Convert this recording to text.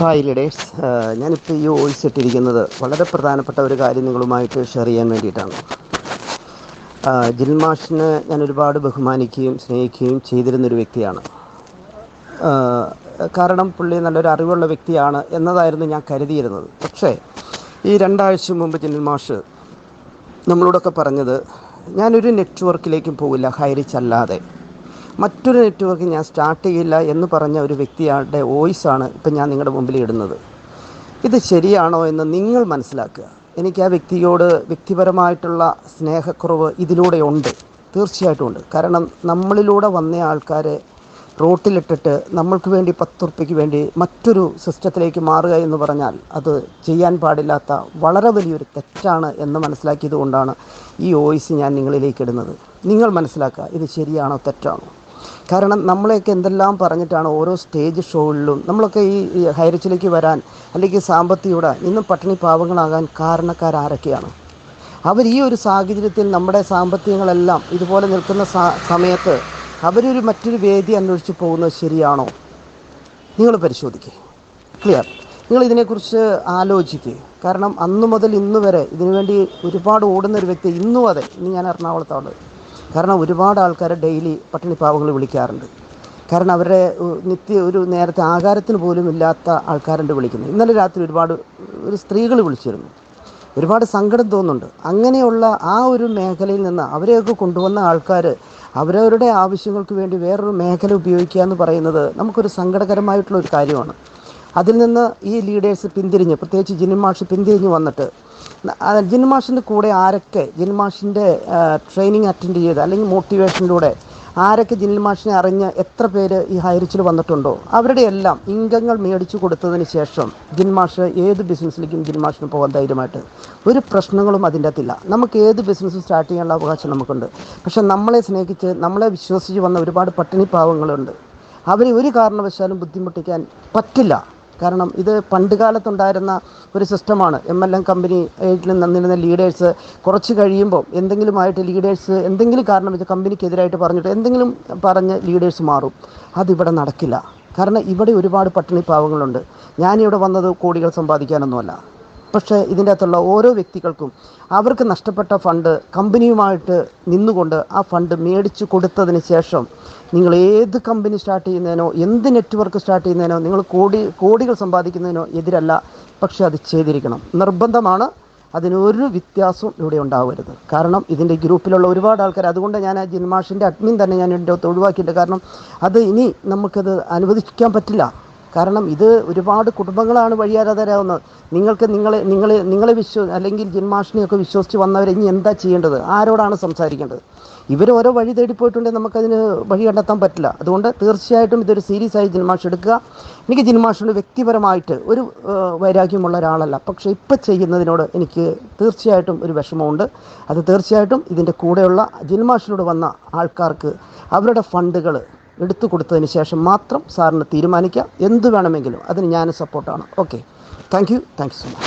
Hi leaders ഞാനിപ്പോൾ ഈ voice ഇട്ടിരിക്കുന്നത് വളരെ പ്രധാനപ്പെട്ട ഒരു കാര്യം നിങ്ങളുമായിട്ട് ഷെയർ ചെയ്യാൻ വേണ്ടിയിട്ടാണ്. ജിൽമാഷിനെ ഞാൻ ഒരുപാട് ബഹുമാനിക്കുകയും സ്നേഹിക്കുകയും ചെയ്തിരുന്നൊരു വ്യക്തിയാണ്. കാരണം പുള്ളി നല്ലൊരു അറിവുള്ള വ്യക്തിയാണ് എന്നതായിരുന്നു ഞാൻ കരുതിയിരുന്നത്. പക്ഷേ ഈ രണ്ടാഴ്ച മുമ്പ് ജിൽമാഷ് നമ്മളോടൊക്കെ പറഞ്ഞത് ഞാനൊരു നെറ്റ്വർക്കിലേക്കും പോകില്ല ഹൈറിച്ച് അല്ലാതെ മറ്റൊരു നെറ്റ്വർക്ക് ഞാൻ സ്റ്റാർട്ട് ചെയ്യില്ല എന്ന് പറഞ്ഞ ഒരു വ്യക്തിയുടെ വോയിസാണ് ഇപ്പം ഞാൻ നിങ്ങളുടെ മുമ്പിൽ ഇടുന്നത്. ഇത് ശരിയാണോ എന്ന് നിങ്ങൾ മനസ്സിലാക്കുക. എനിക്ക് ആ വ്യക്തിയോട് വ്യക്തിപരമായിട്ടുള്ള സ്നേഹക്കുറവ് ഇതിലൂടെ ഉണ്ട്. തീർച്ചയായിട്ടും ഉണ്ട്. കാരണം നമ്മളിലൂടെ വന്ന ആൾക്കാരെ റോട്ടിലിട്ടിട്ട് നമ്മൾക്ക് വേണ്ടി പത്ത് ഉറുപ്പ്യക്ക് വേണ്ടി മറ്റൊരു സിസ്റ്റത്തിലേക്ക് മാറുക എന്ന് പറഞ്ഞാൽ അത് ചെയ്യാൻ പാടില്ലാത്ത വളരെ വലിയൊരു തെറ്റാണ് എന്ന് മനസ്സിലാക്കിയത് കൊണ്ടാണ് ഈ വോയിസ് ഞാൻ നിങ്ങളിലേക്ക് ഇടുന്നത്. നിങ്ങൾ മനസ്സിലാക്കുക ഇത് ശരിയാണോ തെറ്റാണോ. കാരണം നമ്മളെയൊക്കെ എന്തെല്ലാം പറഞ്ഞിട്ടാണ് ഓരോ സ്റ്റേജ് ഷോകളിലും നമ്മളൊക്കെ ഈ ഹൈറിച്ചിലേക്ക് വരാൻ അല്ലെങ്കിൽ സാമ്പത്തികയുടെ ഇന്നും പട്ടിണി പാവങ്ങളാകാൻ കാരണക്കാരാരൊക്കെയാണ്. അവർ ഈ ഒരു സാഹചര്യത്തിൽ നമ്മുടെ സാമ്പത്തികങ്ങളെല്ലാം ഇതുപോലെ നിൽക്കുന്ന സമയത്ത് അവരൊരു മറ്റൊരു വേദി അന്വേഷിച്ച് പോകുന്നത് ശരിയാണോ? നിങ്ങൾ പരിശോധിക്കുക ക്ലിയർ നിങ്ങൾ ഇതിനെക്കുറിച്ച് ആലോചിക്കുക കാരണം അന്നു മുതൽ ഇന്നു വരെ ഇതിനുവേണ്ടി ഒരുപാട് ഓടുന്ന ഒരു വ്യക്തി ഇന്നും അതെ. ഇന്ന് ഞാൻ എറണാകുളത്താണ്. കാരണം ഒരുപാട് ആൾക്കാരെ ഡെയിലി പട്ടിണി പാവങ്ങൾ വിളിക്കാറുണ്ട്. കാരണം അവരുടെ നിത്യ ഒരു നേരത്തെ ആഹാരത്തിന് പോലും ഇല്ലാത്ത ആൾക്കാരുണ്ട് വിളിക്കുന്നത് ഇന്നലെ രാത്രി ഒരുപാട് ഒരു സ്ത്രീകൾ വിളിച്ചിരുന്നു. ഒരുപാട് സങ്കടം തോന്നുന്നുണ്ട്. അങ്ങനെയുള്ള ആ ഒരു മേഖലയിൽ നിന്ന് അവരെയൊക്കെ കൊണ്ടുവന്ന ആൾക്കാർ അവരവരുടെ ആവശ്യങ്ങൾക്ക് വേണ്ടി വേറൊരു മേഖല ഉപയോഗിക്കുക എന്ന് പറയുന്നത് നമുക്കൊരു സങ്കടകരമായിട്ടുള്ള ഒരു കാര്യമാണ്. അതിൽ നിന്ന് ഈ ലീഡേഴ്സ് പിന്തിരിഞ്ഞ് പ്രത്യേകിച്ച് ജിനിമാഷ് പിന്തിരിഞ്ഞ് വന്നിട്ട് ജിൻമാഷിന്റെ കൂടെ ആരൊക്കെ ജിൻമാഷിന്റെ ട്രെയിനിങ് അറ്റൻഡ് ചെയ്ത് അല്ലെങ്കിൽ മോട്ടിവേഷനിലൂടെ ആരൊക്കെ ജിൻമാഷിനെ അറിഞ്ഞ് എത്ര പേര് ഈ ഹൈറിച്ചിൽ വന്നിട്ടുണ്ടോ? അവരുടെ എല്ലാം ഇംഗങ്ങൾ മേടിച്ചു കൊടുത്തതിന് ശേഷം ജിൻമാഷ് ഏത് ബിസിനസ്സിലേക്കും ജിൻമാഷിന് പോകാൻ ധൈര്യമായിട്ട്. ഒരു പ്രശ്നങ്ങളും അതിന്റെ അകത്തില്ല. നമുക്ക് ഏത് ബിസിനസ് സ്റ്റാർട്ട് ചെയ്യാനുള്ള അവകാശം നമുക്കുണ്ട്. പക്ഷെ നമ്മളെ സ്നേഹിച്ച് നമ്മളെ വിശ്വസിച്ച് വന്ന ഒരുപാട് പട്ടിണി പാവങ്ങളുണ്ട്. അവരെ ഒരു കാരണവശാലും ബുദ്ധിമുട്ടിക്കാൻ പറ്റില്ല. കാരണം ഇത് പണ്ട് കാലത്തുണ്ടായിരുന്ന ഒരു സിസ്റ്റമാണ്. എം എൽ എം കമ്പനി നിന്നിരുന്ന ലീഡേഴ്സ് കുറച്ച് കഴിയുമ്പോൾ എന്തെങ്കിലുമായിട്ട് ലീഡേഴ്സ് എന്തെങ്കിലും കാരണം വെച്ച് കമ്പനിക്കെതിരായിട്ട് പറഞ്ഞിട്ട് എന്തെങ്കിലും പറഞ്ഞ് ലീഡേഴ്സ് മാറും. അതിവിടെ നടക്കില്ല. കാരണം ഇവിടെ ഒരുപാട് പട്ടിണി പാവങ്ങളുണ്ട് ഞാനിവിടെ വന്നത് കോടികൾ സമ്പാദിക്കാനൊന്നുമല്ല. പക്ഷേ ഇതിന്റെ അകത്തുള്ള ഓരോ വ്യക്തികൾക്കും അവർക്ക് നഷ്ടപ്പെട്ട ഫണ്ട് കമ്പനിയുമായിട്ട് നിന്നുകൊണ്ട് ആ ഫണ്ട് മേടിച്ച് കൊടുത്തതിന് ശേഷം നിങ്ങൾ ഏത് കമ്പനി സ്റ്റാർട്ട് ചെയ്യുന്നതിനോ എന്ത് നെറ്റ്വർക്ക് സ്റ്റാർട്ട് ചെയ്യുന്നതിനോ നിങ്ങൾ കോടി കോടികൾ സമ്പാദിക്കുന്നതിനോ എതിരല്ല. പക്ഷേ അത് ചെയ്തിരിക്കണം. നിർബന്ധമാണ് അതിനൊരു വ്യത്യാസവും ഇവിടെ ഉണ്ടാവരുത്. കാരണം ഇതിന്റെ ഗ്രൂപ്പിലുള്ള ഒരുപാട് ആൾക്കാർ അതുകൊണ്ട് ഞാൻ ആ ജിൻമാഷിന്റെ അഡ്മിൻ തന്നെ ഞാൻ എന്റെ ഒഴിവാക്കിയിട്ടുണ്ട്. കാരണം അത് ഇനി നമുക്കത് അനുവദിക്കാൻ പറ്റില്ല. കാരണം ഇത് ഒരുപാട് കുടുംബങ്ങളാണ് വഴിയാരാധരാകുന്നത് നിങ്ങൾക്ക് നിങ്ങളെ നിങ്ങളെ നിങ്ങളെ വിശ്വ അല്ലെങ്കിൽ ജന്മാഷ്ടമിയൊക്കെ വിശ്വസിച്ച് വന്നവരെ ഇനി എന്താ ചെയ്യേണ്ടത്? ആരോടാണ് സംസാരിക്കേണ്ടത്? ഇവർ ഓരോ വഴി തേടി പോയിട്ടുണ്ടെങ്കിൽ നമുക്കതിന് വഴി കണ്ടെത്താൻ പറ്റില്ല. അതുകൊണ്ട് തീർച്ചയായിട്ടും ഇതൊരു സീരിയസ് ആയി ജന്മാഷ്ടം എടുക്കുക. എനിക്ക് ജന്മാഷ്ടമി വ്യക്തിപരമായിട്ട് ഒരു വൈരാഗ്യമുള്ള ഒരാളല്ല. പക്ഷേ ഇപ്പം ചെയ്യുന്നതിനോട് എനിക്ക് തീർച്ചയായിട്ടും ഒരു വിഷമമുണ്ട്. അത് തീർച്ചയായിട്ടും ഇതിന്റെ കൂടെയുള്ള ജിൻമാഷിനോട് വന്ന ആൾക്കാർക്ക് അവരുടെ ഫണ്ടുകൾ എടുത്തു കൊടുത്തതിന് ശേഷം മാത്രം സാറിന് തീരുമാനിക്കാം. എന്ത് വേണമെങ്കിലും അതിന് ഞാൻ സപ്പോർട്ടാണ് okay thank you thank you so much